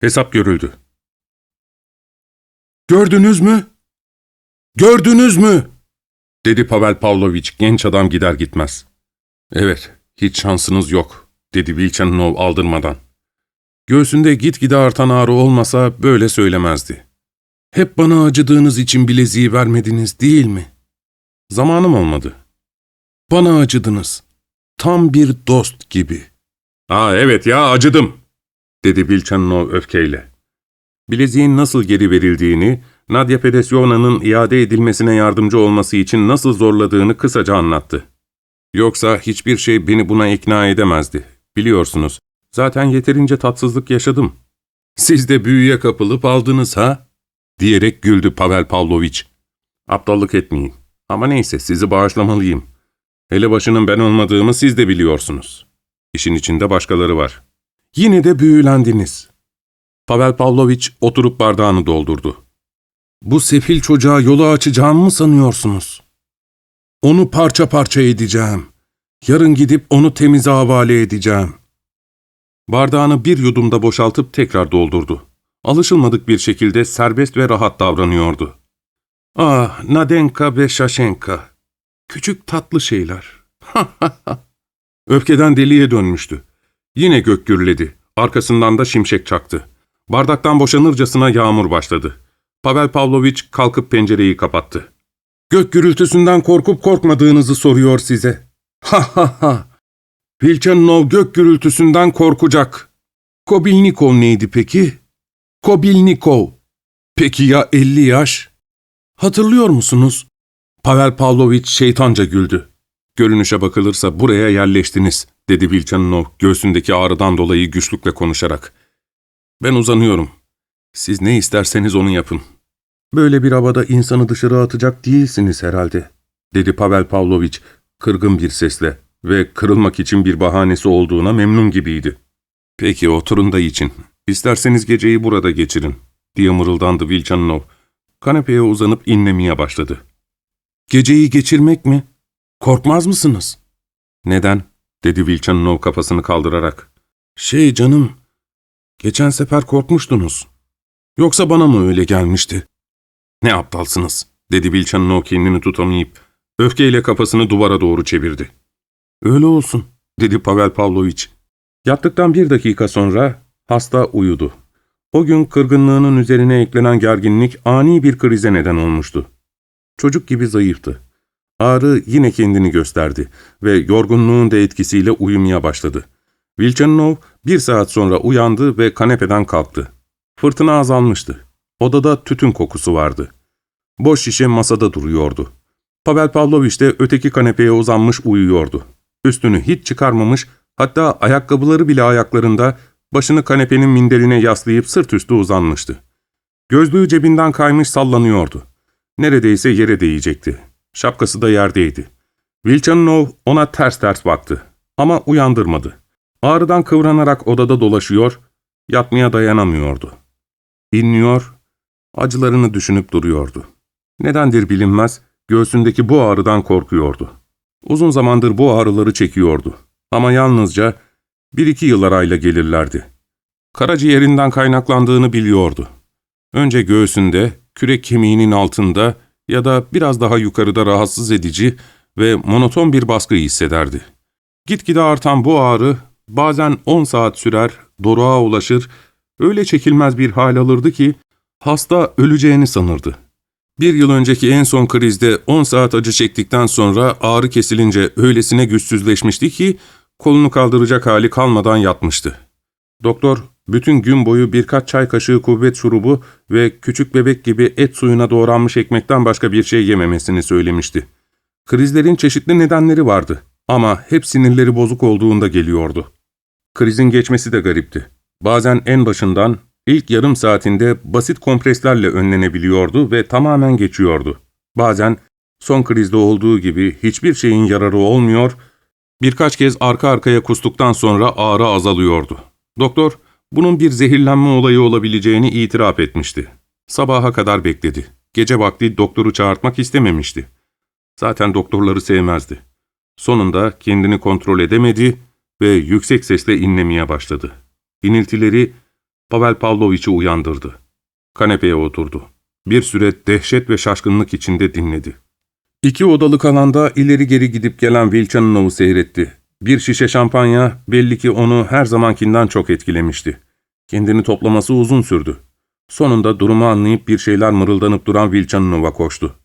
Hesap görüldü. Gördünüz mü? Gördünüz mü? Dedi Pavel Pavlovich genç adam gider gitmez. Evet, hiç şansınız yok, dedi Vilchanov aldırmadan. Göğsünde gitgide artan ağrı olmasa böyle söylemezdi. Hep bana acıdığınız için bileziği vermediniz değil mi? Zamanım olmadı. Bana acıdınız. Tam bir dost gibi. Aa evet ya acıdım, dedi Vilchanov öfkeyle. Bileziğin nasıl geri verildiğini, Nadia Fedesyona'nın iade edilmesine yardımcı olması için nasıl zorladığını kısaca anlattı. Yoksa hiçbir şey beni buna ikna edemezdi. Biliyorsunuz, zaten yeterince tatsızlık yaşadım. Siz de büyüye kapılıp aldınız ha? Diyerek güldü Pavel Pavlovich. Aptallık etmeyin. Ama neyse sizi bağışlamalıyım. Elebaşının ben olmadığımı siz de biliyorsunuz. İşin içinde başkaları var. Yine de büyülendiniz. Pavel Pavlovich oturup bardağını doldurdu. Bu sefil çocuğa yolu açacağımı mı sanıyorsunuz? Onu parça parça edeceğim. Yarın gidip onu temize havale edeceğim. Bardağını bir yudumda boşaltıp tekrar doldurdu. Alışılmadık bir şekilde serbest ve rahat davranıyordu. Ah, Nadenka ve Şaşenka. Küçük tatlı şeyler. Öfkeden deliye dönmüştü. Yine gök gürledi. Arkasından da şimşek çaktı. Bardaktan boşanırcasına yağmur başladı. Pavel Pavlovich kalkıp pencereyi kapattı. Gök gürültüsünden korkup korkmadığınızı soruyor size. Ha ha ha. Vilchanov gök gürültüsünden korkacak. Kobilnikov neydi peki? Kobilnikov. Peki ya 50 yaş? Hatırlıyor musunuz? Pavel Pavlovich şeytanca güldü. Görünüşe bakılırsa buraya yerleştiniz, dedi Vilchanov göğsündeki ağrıdan dolayı güçlükle konuşarak. Ben uzanıyorum. Siz ne isterseniz onu yapın. Böyle bir havada insanı dışarı atacak değilsiniz herhalde, dedi Pavel Pavlovich kırgın bir sesle ve kırılmak için bir bahanesi olduğuna memnun gibiydi. Peki oturun da için. İsterseniz geceyi burada geçirin, diye mırıldandı Vilchanov. Kanepeye uzanıp inlemeye başladı. Geceyi geçirmek mi? Korkmaz mısınız? Neden? dedi Vilchanov kafasını kaldırarak. Şey canım, geçen sefer korkmuştunuz. Yoksa bana mı öyle gelmişti? Ne aptalsınız, dedi Vilchanov kendini tutamayıp, öfkeyle kafasını duvara doğru çevirdi. Öyle olsun, dedi Pavel Pavlovich. Yattıktan bir dakika sonra hasta uyudu. O gün kırgınlığının üzerine eklenen gerginlik ani bir krize neden olmuştu. Çocuk gibi zayıftı. Ağrı yine kendini gösterdi ve yorgunluğun da etkisiyle uyumaya başladı. Vilchanov bir saat sonra uyandı ve kanepeden kalktı. Fırtına azalmıştı. Odada tütün kokusu vardı. Boş şişe masada duruyordu. Pavel Pavlovich de öteki kanepeye uzanmış uyuyordu. Üstünü hiç çıkarmamış, hatta ayakkabıları bile ayaklarında, başını kanepenin minderine yaslayıp sırt üstü uzanmıştı. Gözlüğü cebinden kaymış sallanıyordu. Neredeyse yere değecekti. Şapkası da yerdeydi. Vilchanov ona ters ters baktı. Ama uyandırmadı. Ağrıdan kıvranarak odada dolaşıyor, yatmaya dayanamıyordu. İnliyor, acılarını düşünüp duruyordu. Nedendir bilinmez, göğsündeki bu ağrıdan korkuyordu. Uzun zamandır bu ağrıları çekiyordu. Ama yalnızca bir iki yıl arayla gelirlerdi. Karaciğerinden kaynaklandığını biliyordu. Önce göğsünde, kürek kemiğinin altında ya da biraz daha yukarıda rahatsız edici ve monoton bir baskı hissederdi. Gitgide artan bu ağrı bazen 10 saat sürer, doruğa ulaşır, öyle çekilmez bir hal alırdı ki hasta öleceğini sanırdı. Bir yıl önceki en son krizde 10 saat acı çektikten sonra ağrı kesilince öylesine güçsüzleşmişti ki kolunu kaldıracak hali kalmadan yatmıştı. Doktor bütün gün boyu birkaç çay kaşığı kuvvet şurubu ve küçük bebek gibi et suyuna doğranmış ekmekten başka bir şey yememesini söylemişti. Krizlerin çeşitli nedenleri vardı ama hep sinirleri bozuk olduğunda geliyordu. Krizin geçmesi de garipti. Bazen en başından, ilk yarım saatinde basit kompreslerle önlenebiliyordu ve tamamen geçiyordu. Bazen son krizde olduğu gibi hiçbir şeyin yararı olmuyor, birkaç kez arka arkaya kustuktan sonra ağrı azalıyordu. Doktor, bunun bir zehirlenme olayı olabileceğini itiraf etmişti. Sabaha kadar bekledi. Gece vakti doktoru çağırtmak istememişti. Zaten doktorları sevmezdi. Sonunda kendini kontrol edemedi ve yüksek sesle inlemeye başladı. İniltileri Pavel Pavloviç'i uyandırdı. Kanepeye oturdu. Bir süre dehşet ve şaşkınlık içinde dinledi. İki odalık alanda ileri geri gidip gelen Vilchanov'u seyretti. Bir şişe şampanya belli ki onu her zamankinden çok etkilemişti. Kendini toplaması uzun sürdü. Sonunda durumu anlayıp bir şeyler mırıldanıp duran Vilchanov'a koştu.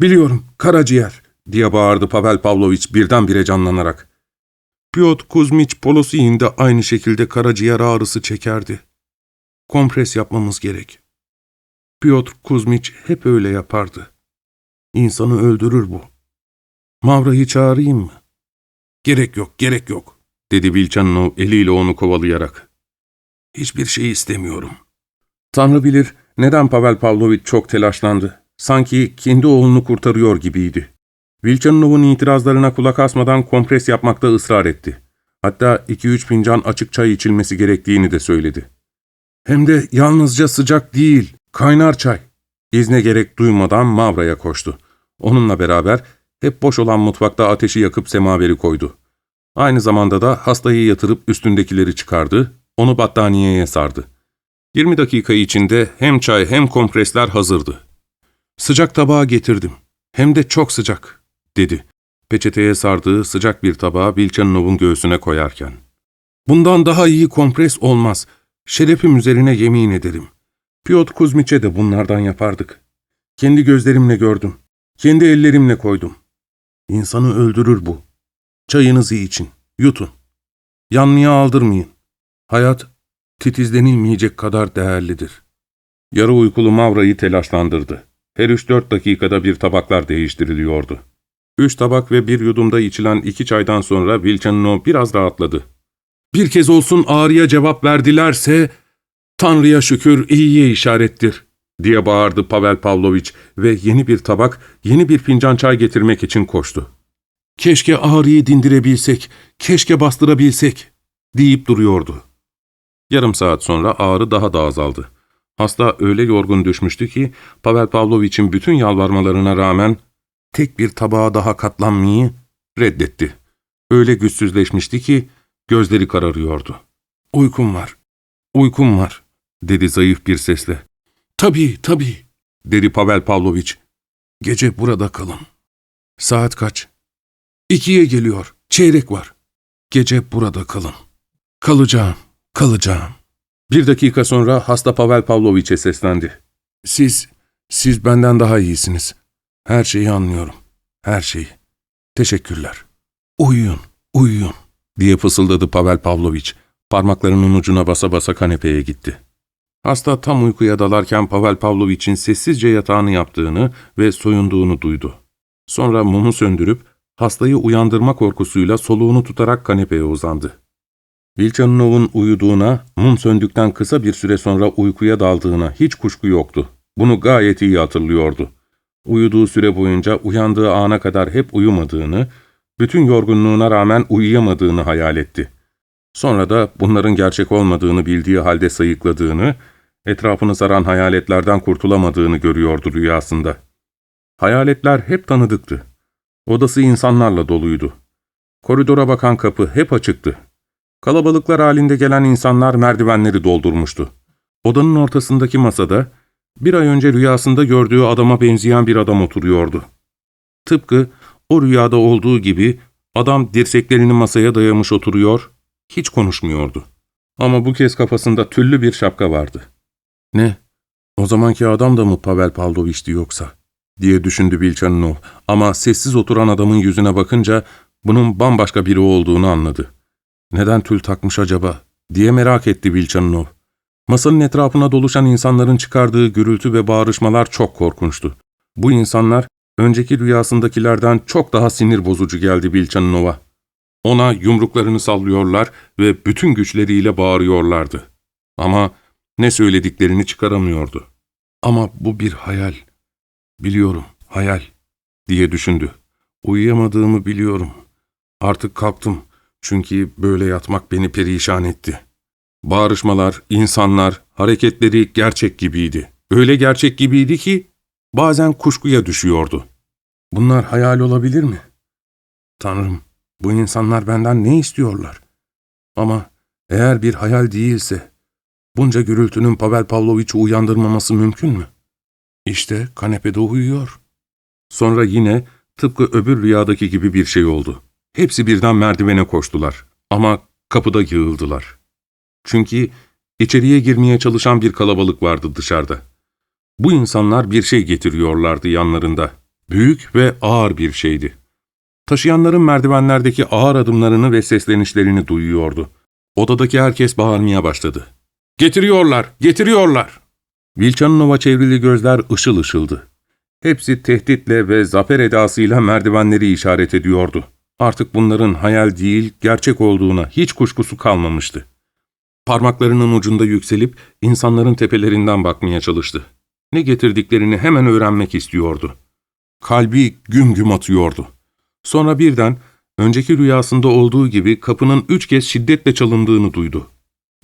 ''Biliyorum, karaciğer!'' diye bağırdı Pavel Pavloviç birdenbire canlanarak. Piotr Kuzmiç Polosiyin de aynı şekilde karaciğer ağrısı çekerdi. Kompres yapmamız gerek. Piotr Kuzmiç hep öyle yapardı. İnsanı öldürür bu. Mavra'yı çağırayım mı? Gerek yok, gerek yok, dedi Vilchanov eliyle onu kovalayarak. Hiçbir şey istemiyorum. Tanrı bilir neden Pavel Pavlovich çok telaşlandı. Sanki kendi oğlunu kurtarıyor gibiydi. Vilchanov'un itirazlarına kulak asmadan kompres yapmakta ısrar etti. Hatta iki üç fincan açık çay içilmesi gerektiğini de söyledi. Hem de yalnızca sıcak değil, kaynar çay. İzne gerek duymadan Mavra'ya koştu. Onunla beraber hep boş olan mutfakta ateşi yakıp semaveri koydu. Aynı zamanda da hastayı yatırıp üstündekileri çıkardı, onu battaniyeye sardı. 20 dakika içinde hem çay hem kompresler hazırdı. Sıcak tabağa getirdim. Hem de çok sıcak, dedi. Peçeteye sardığı sıcak bir tabağı Vilchanov'un göğsüne koyarken. Bundan daha iyi kompres olmaz. Şerefim üzerine yemin ederim. Piotr Kuzmiç'e de bunlardan yapardık. Kendi gözlerimle gördüm. Kendi ellerimle koydum. İnsanı öldürür bu. Çayınızı için, yutun. Yanmaya aldırmayın. Hayat titizlenilmeyecek kadar değerlidir. Yarı uykulu Mavra'yı telaşlandırdı. Her üç dört dakikada bir tabaklar değiştiriliyordu. Üç tabak ve bir yudumda içilen iki çaydan sonra Vilchanov biraz rahatladı. Bir kez olsun ağrıya cevap verdilerse, Tanrı'ya şükür iyiye işarettir, diye bağırdı Pavel Pavlovich ve yeni bir tabak, yeni bir fincan çay getirmek için koştu. Keşke ağrıyı dindirebilsek, keşke bastırabilsek, deyip duruyordu. Yarım saat sonra ağrı daha da azaldı. Hasta öyle yorgun düşmüştü ki Pavel Pavlovich'in bütün yalvarmalarına rağmen tek bir tabağa daha katlanmayı reddetti. Öyle güçsüzleşmişti ki gözleri kararıyordu. ''Uykum var, uykum var.'' dedi zayıf bir sesle. ''Tabii, tabii.'' dedi Pavel Pavlovich. ''Gece burada kalın.'' ''Saat kaç?'' ''İkiye geliyor, çeyrek var.'' ''Gece burada kalın.'' ''Kalacağım, kalacağım.'' Bir dakika sonra hasta Pavel Pavloviç'e seslendi. ''Siz, siz benden daha iyisiniz. Her şeyi anlıyorum. Her şeyi. Teşekkürler. Uyuyun, uyuyun.'' diye fısıldadı Pavel Pavloviç. Parmaklarının ucuna basa basa kanepeye gitti. Hasta tam uykuya dalarken Pavel Pavloviç'in sessizce yatağını yaptığını ve soyunduğunu duydu. Sonra mumu söndürüp hastayı uyandırma korkusuyla soluğunu tutarak kanepeye uzandı. Vilchanov'un uyuduğuna, mum söndükten kısa bir süre sonra uykuya daldığına hiç kuşku yoktu. Bunu gayet iyi hatırlıyordu. Uyuduğu süre boyunca uyandığı ana kadar hep uyumadığını, bütün yorgunluğuna rağmen uyuyamadığını hayal etti. Sonra da bunların gerçek olmadığını bildiği halde sayıkladığını, etrafını saran hayaletlerden kurtulamadığını görüyordu rüyasında. Hayaletler hep tanıdıktı. Odası insanlarla doluydu. Koridora bakan kapı hep açıktı. Kalabalıklar halinde gelen insanlar merdivenleri doldurmuştu. Odanın ortasındaki masada bir ay önce rüyasında gördüğü adama benzeyen bir adam oturuyordu. Tıpkı o rüyada olduğu gibi adam dirseklerini masaya dayamış oturuyor, hiç konuşmuyordu. Ama bu kez kafasında tüllü bir şapka vardı. Ne? O zamanki adam da mı Pavel Pavlovich'ti yoksa? diye düşündü Vilchanov ama sessiz oturan adamın yüzüne bakınca bunun bambaşka biri olduğunu anladı. Neden tül takmış acaba diye merak etti Vilchanov. Masanın etrafına doluşan insanların çıkardığı gürültü ve bağırışmalar çok korkunçtu. Bu insanlar önceki rüyasındakilerden çok daha sinir bozucu geldi Vilchanov'a. Ona yumruklarını sallıyorlar ve bütün güçleriyle bağırıyorlardı. Ama ne söylediklerini çıkaramıyordu. Ama bu bir hayal. Biliyorum, hayal, diye düşündü. Uyuyamadığımı biliyorum. Artık kalktım. Çünkü böyle yatmak beni perişan etti. Bağırışmalar, insanlar, hareketleri gerçek gibiydi. Öyle gerçek gibiydi ki bazen kuşkuya düşüyordu. Bunlar hayal olabilir mi? Tanrım, bu insanlar benden ne istiyorlar? Ama eğer bir hayal değilse, Bunca gürültünün Pavel Pavloviç'i uyandırmaması mümkün mü? İşte kanepede uyuyor. Sonra yine tıpkı öbür rüyadaki gibi bir şey oldu. Hepsi birden merdivene koştular ama kapıda yığıldılar. Çünkü içeriye girmeye çalışan bir kalabalık vardı dışarıda. Bu insanlar bir şey getiriyorlardı yanlarında. Büyük ve ağır bir şeydi. Taşıyanların merdivenlerdeki ağır adımlarını ve seslenişlerini duyuyordu. Odadaki herkes bağırmaya başladı. ''Getiriyorlar, getiriyorlar!'' Vilçanov'a çevrili gözler ışıl ışıldı. Hepsi tehditle ve zafer edasıyla merdivenleri işaret ediyordu. Artık bunların hayal değil, gerçek olduğuna hiç kuşkusu kalmamıştı. Parmaklarının ucunda yükselip insanların tepelerinden bakmaya çalıştı. Ne getirdiklerini hemen öğrenmek istiyordu. Kalbi güm güm atıyordu. Sonra birden önceki rüyasında olduğu gibi kapının üç kez şiddetle çalındığını duydu.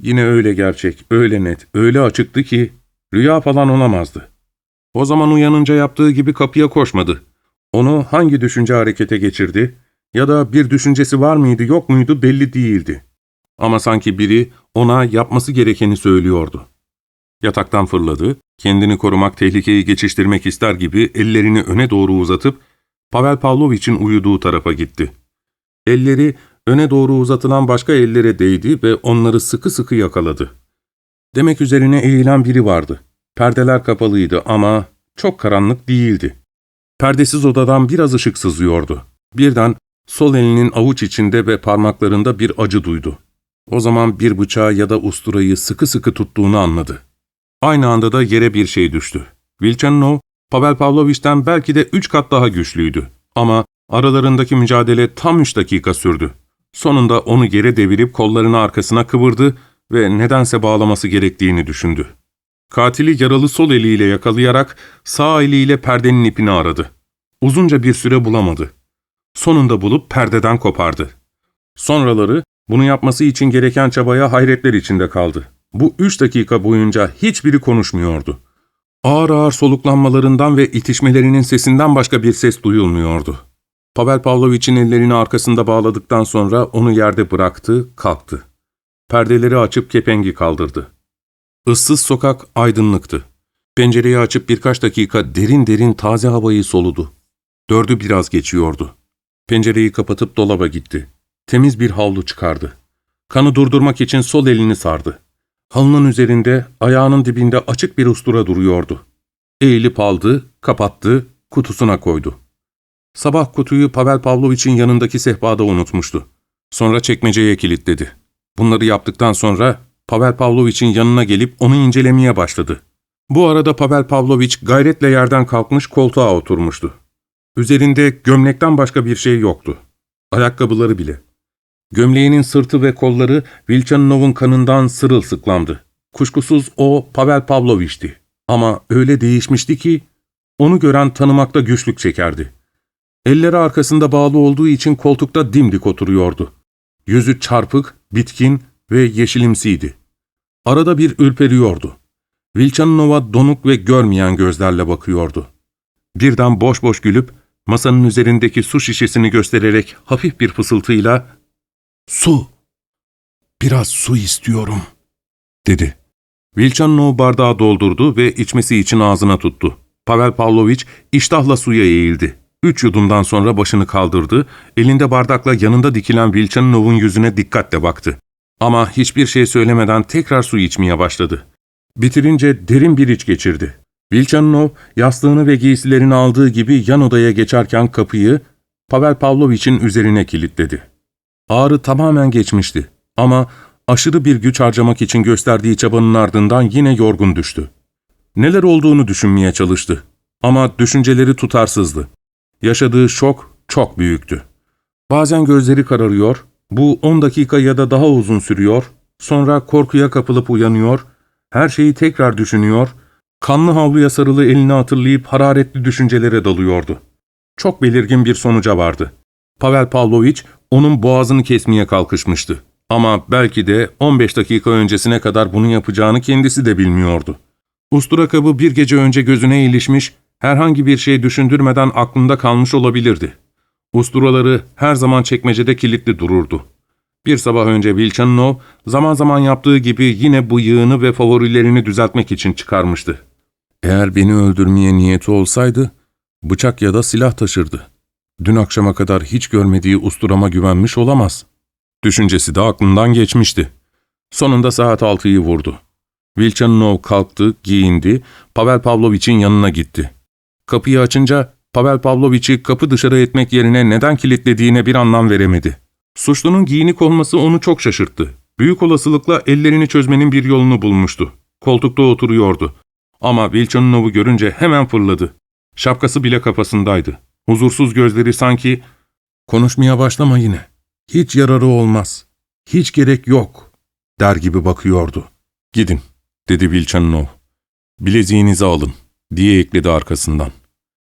Yine öyle gerçek, öyle net, öyle açıktı ki rüya falan olamazdı. O zaman uyanınca yaptığı gibi kapıya koşmadı. Onu hangi düşünce harekete geçirdi ya da bir düşüncesi var mıydı yok muydu belli değildi. Ama sanki biri ona yapması gerekeni söylüyordu. Yataktan fırladı, kendini korumak, tehlikeyi geçiştirmek ister gibi ellerini öne doğru uzatıp Pavel Pavlovich'in uyuduğu tarafa gitti. Elleri öne doğru uzatılan başka ellere değdi ve onları sıkı sıkı yakaladı. Demek üzerine eğilen biri vardı. Perdeler kapalıydı ama çok karanlık değildi. Perdesiz odadan biraz ışık sızıyordu. Birden sol elinin avuç içinde ve parmaklarında bir acı duydu. O zaman bir bıçağı ya da usturayı sıkı sıkı tuttuğunu anladı. Aynı anda da yere bir şey düştü. Vilchanov, Pavel Pavlovich'ten belki de üç kat daha güçlüydü. Ama aralarındaki mücadele tam üç dakika sürdü. Sonunda onu geri devirip kollarını arkasına kıvırdı ve nedense bağlaması gerektiğini düşündü. Katili yaralı sol eliyle yakalayarak sağ eliyle perdenin ipini aradı. Uzunca bir süre bulamadı. Sonunda bulup perdeden kopardı. Sonraları bunu yapması için gereken çabaya hayretler içinde kaldı. Bu üç dakika boyunca hiçbiri konuşmuyordu. Ağır ağır soluklanmalarından ve itişmelerinin sesinden başka bir ses duyulmuyordu. Pavel Pavlovich'in ellerini arkasında bağladıktan sonra onu yerde bıraktı, kalktı. Perdeleri açıp kepengi kaldırdı. Issız sokak aydınlıktı. Pencereyi açıp birkaç dakika derin derin taze havayı soludu. Dördü biraz geçiyordu. Pencereyi kapatıp dolaba gitti. Temiz bir havlu çıkardı. Kanı durdurmak için sol elini sardı. Halının üzerinde, ayağının dibinde açık bir ustura duruyordu. Eğilip aldı, kapattı, kutusuna koydu. Sabah kutuyu Pavel Pavlovich'in yanındaki sehpada unutmuştu. Sonra çekmeceye kilitledi. Bunları yaptıktan sonra Pavel Pavlovich'in yanına gelip onu incelemeye başladı. Bu arada Pavel Pavlovich gayretle yerden kalkmış koltuğa oturmuştu. Üzerinde gömlekten başka bir şey yoktu. Ayakkabıları bile. Gömleğinin sırtı ve kolları Vilchanov'un kanından sırılsıklamdı. Kuşkusuz o Pavel Pavlovich'ti. Ama öyle değişmişti ki onu gören tanımakta güçlük çekerdi. Elleri arkasında bağlı olduğu için koltukta dimdik oturuyordu. Yüzü çarpık, bitkin ve yeşilimsiydi. Arada bir ürperiyordu. Vilchanov'a donuk ve görmeyen gözlerle bakıyordu. Birden boş boş gülüp masanın üzerindeki su şişesini göstererek hafif bir fısıltıyla ''Su, biraz su istiyorum.'' dedi. Vilchanov bardağı doldurdu ve içmesi için ağzına tuttu. Pavel Pavlovich iştahla suya eğildi. Üç yudumdan sonra başını kaldırdı, elinde bardakla yanında dikilen Vilchanov'un yüzüne dikkatle baktı. Ama hiçbir şey söylemeden tekrar su içmeye başladı. Bitirince derin bir iç geçirdi. Vilchanov yastığını ve giysilerini aldığı gibi yan odaya geçerken kapıyı Pavel Pavlovich'in üzerine kilitledi. Ağrı tamamen geçmişti ama aşırı bir güç harcamak için gösterdiği çabanın ardından yine yorgun düştü. Neler olduğunu düşünmeye çalıştı ama düşünceleri tutarsızdı. Yaşadığı şok çok büyüktü. Bazen gözleri kararıyor, bu 10 dakika ya da daha uzun sürüyor, sonra korkuya kapılıp uyanıyor, her şeyi tekrar düşünüyor, kanlı havluya sarılı elini hatırlayıp hararetli düşüncelere dalıyordu. Çok belirgin bir sonuca vardı. Pavel Pavlovich onun boğazını kesmeye kalkışmıştı. Ama belki de 15 dakika öncesine kadar bunu yapacağını kendisi de bilmiyordu. Ustura kabı bir gece önce gözüne ilişmiş, herhangi bir şey düşündürmeden aklında kalmış olabilirdi. Usturaları her zaman çekmecede kilitli dururdu. Bir sabah önce Vilchanov zaman zaman yaptığı gibi yine bıyığını ve favorilerini düzeltmek için çıkarmıştı. Eğer beni öldürmeye niyeti olsaydı, bıçak ya da silah taşırdı. Dün akşama kadar hiç görmediği usturama güvenmiş olamaz. Düşüncesi de aklından geçmişti. Sonunda saat altıyı vurdu. Vilchanov kalktı, giyindi, Pavel Pavlovich'in yanına gitti. Kapıyı açınca Pavel Pavlovich'i kapı dışarı etmek yerine neden kilitlediğine bir anlam veremedi. Suçlunun giyinik olması onu çok şaşırttı. Büyük olasılıkla ellerini çözmenin bir yolunu bulmuştu. Koltukta oturuyordu. Ama Vilchanov'u görünce hemen fırladı. Şapkası bile kafasındaydı. Huzursuz gözleri sanki ''Konuşmaya başlama yine. Hiç yararı olmaz. Hiç gerek yok.'' der gibi bakıyordu. ''Gidin.'' dedi Vilchanov. ''Bileziğinizi alın.'' diye ekledi arkasından.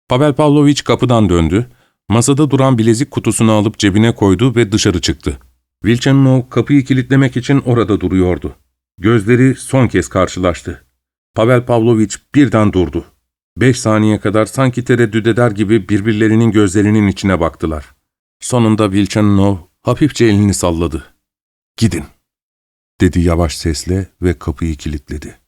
Pavel Pavlovich kapıdan döndü. Masada duran bilezik kutusunu alıp cebine koydu ve dışarı çıktı. Vilchanov kapıyı kilitlemek için orada duruyordu. Gözleri son kez karşılaştı. Pavel Pavlovich birden durdu. Beş saniye kadar sanki tereddüt eder gibi birbirlerinin gözlerinin içine baktılar. Sonunda Vilchanov hafifçe elini salladı. ''Gidin.'' dedi yavaş sesle ve kapıyı kilitledi.